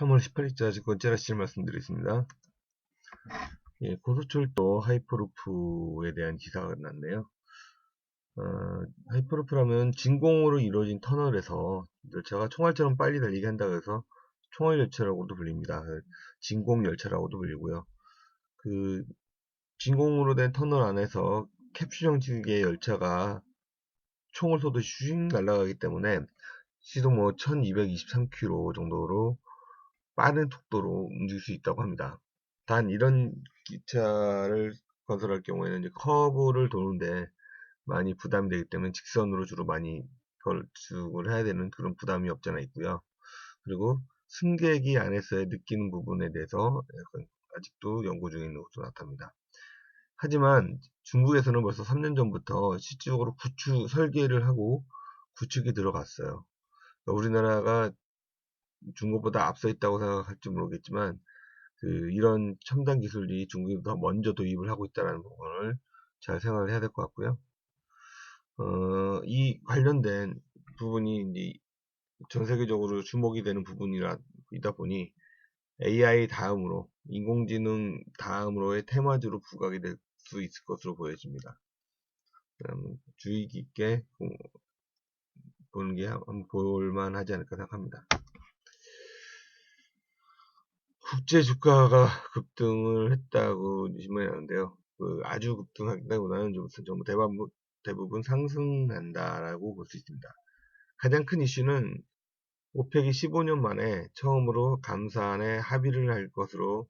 3월 18일자 증권 째라실 말씀드리겠습니다. 예, 고속철도 하이퍼루프에 대한 기사가 났네요. 어, 하이퍼루프라면 진공으로 이루어진 터널에서 열차가 총알처럼 빨리 달리게 한다고 해서 총알 열차라고도 불립니다. 진공 열차라고도 불리고요. 그 진공으로 된 터널 안에서 캡슐 형식의 열차가 총을 쏘듯이 슈 날아가기 때문에 시속 뭐 1223km 정도로 빠른 속도로 움직일 수 있다고 합니다. 단 이런 기차를 건설할 경우에는 이제 커브를 도는데 많이 부담이 되기 때문에 직선으로 주로 많이 건축을 해야 되는 그런 부담이 없잖아 있고요. 그리고 승객이 안에서의 느끼는 부분에 대해서 아직도 연구 있는 것으로 나타납니다. 하지만 중국에서는 벌써 3년 전부터 실질적으로 구축 설계를 하고 구축이 들어갔어요. 그러니까 우리나라가 중국보다 앞서 있다고 생각할지 모르겠지만 그 이런 첨단 기술이 중국이 더 먼저 도입을 하고 있다는 부분을 잘 생각을 해야 될 것 같고요. 어, 이 관련된 부분이 이제 전 세계적으로 주목이 되는 부분이다 보니 AI 다음으로 인공지능 다음으로의 테마주로 부각이 될 수 있을 것으로 보여집니다. 주의 깊게 보는 게 한번 볼만 하지 않을까 생각합니다. 국제 주가가 급등을 했다고 신문이 나는데요. 그 아주 급등하기보다는 좀 전부 대부분, 대부분 상승한다라고 볼 수 있습니다. 가장 큰 이슈는 오펙이 15년 만에 처음으로 감산에 합의를 할 것으로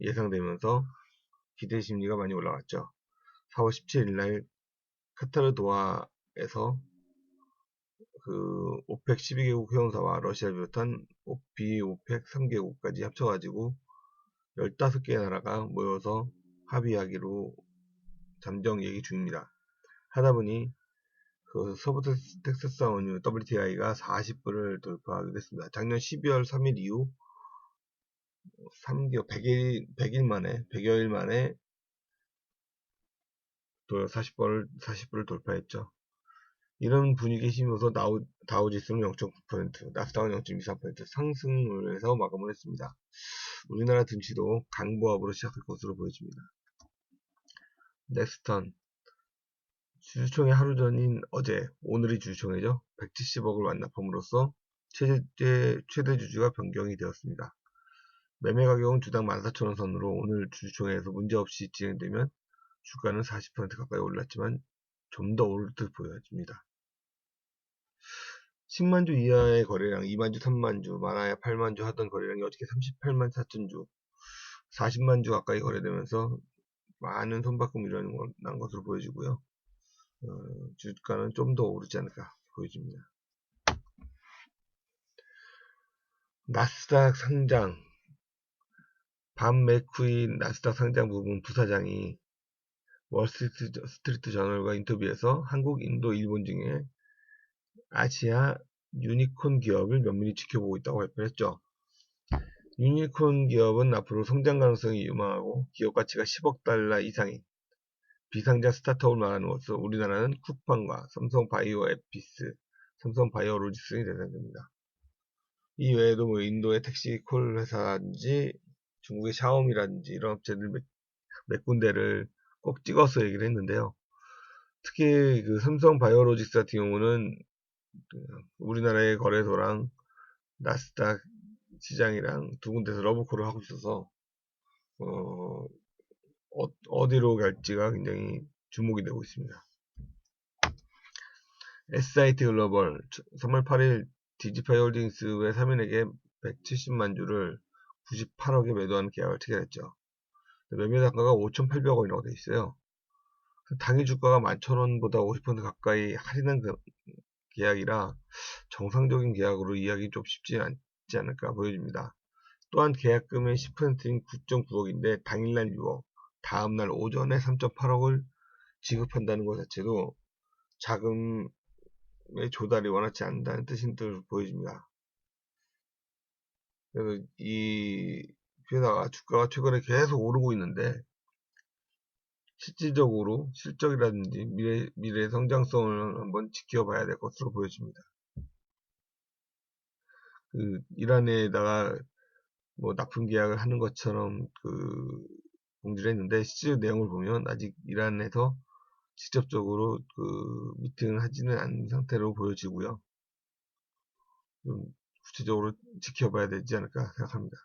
예상되면서 기대 심리가 많이 올라갔죠. 4월 17일 날 카타르 도하에서 그 오펙 12개국 회원사와 러시아 비롯한 오 피 오펙 3개국까지 합쳐가지고 15개 나라가 모여서 합의하기로 잠정 얘기 중입니다. 하다 보니 그 서부 텍사스 원유 WTI가 40불을 돌파하게 됐습니다. 작년 12월 3일 이후 3개월 100일 100일 만에 100여일 만에 40불을 40불을 돌파했죠. 이런 분위기에 힘입어서 다우, 다우지수는 0.9%, 나스닥은 0.23% 상승을 해서 마감을 했습니다. 우리나라 증시도 강보합으로 시작할 것으로 보여집니다. 넥스턴 주주총회 하루 전인 어제 오늘이 주주총회죠. 170억을 완납함으로써 최대, 최대 주주가 변경이 되었습니다. 매매 가격은 주당 14,000원 선으로 오늘 주주총회에서 문제없이 진행되면 주가는 40% 가까이 올랐지만 좀 더 오를 듯 보여집니다. 10만 주 이하의 거래량 2만 주, 3만 주, 많아야 8만 주 하던 거래량이 어저께 38만 4천 주, 40만 주 가까이 거래되면서 많은 손바꿈 일어난 것으로 보여지고요. 어, 주가는 좀 더 오르지 않을까 보여집니다. 나스닥 상장 밤 맥쿠인 나스닥 상장 부분 부사장이 월스트리트 저널과 인터뷰에서 한국, 인도, 일본 중에 아시아 유니콘 기업을 면밀히 지켜보고 있다고 발표했죠. 유니콘 기업은 앞으로 성장 가능성이 유망하고 기업 가치가 10억 달러 이상인 비상장 스타트업을 말하는 것으로 우리나라는 쿠팡과 삼성 바이오 에피스, 삼성 바이오로직스이 대상됩니다. 이 외에도 뭐 인도의 택시 콜 회사라든지 중국의 샤오미라든지 이런 업체들 몇, 몇 군데를 꼭 찍어서 얘기를 했는데요. 특히 그 삼성 바이오로직스 같은 경우는 우리나라의 거래소랑 나스닥 시장이랑 두 군데서 러브콜을 하고 있어서 어, 어 디로 갈지가 굉장히 주목이 되고 있습니다. SIT 글로벌 3월 8일 디지파이 홀딩스 외 3인에게 170만 주를 98억에 매도하는 계약을 체결했죠. 매매 단가가 5,800원이라고 되어 있어요. 당일 주가가 11,000원보다 50% 가까이 할인한 그 계약이라 정상적인 계약으로 이해하기 좀 쉽지 않지 않을까 보여집니다. 또한 계약금의 10%인 9.9억인데 당일날 6억, 다음날 오전에 3.8억을 지급한다는 것 자체도 자금의 조달이 원하지 않는다는 뜻인 듯 보여집니다. 그래서 이 회사가 주가가 최근에 계속 오르고 있는데 실질적으로 실적이라든지 미래, 미래 성장성을 한번 지켜봐야 될 것으로 보여집니다. 그 이란에다가 뭐 납품 계약을 하는 것처럼 그 공지를 했는데 실제 내용을 보면 아직 이란에서 직접적으로 그 미팅을 하지는 않은 상태로 보여지고요. 좀 구체적으로 지켜봐야 되지 않을까 생각합니다.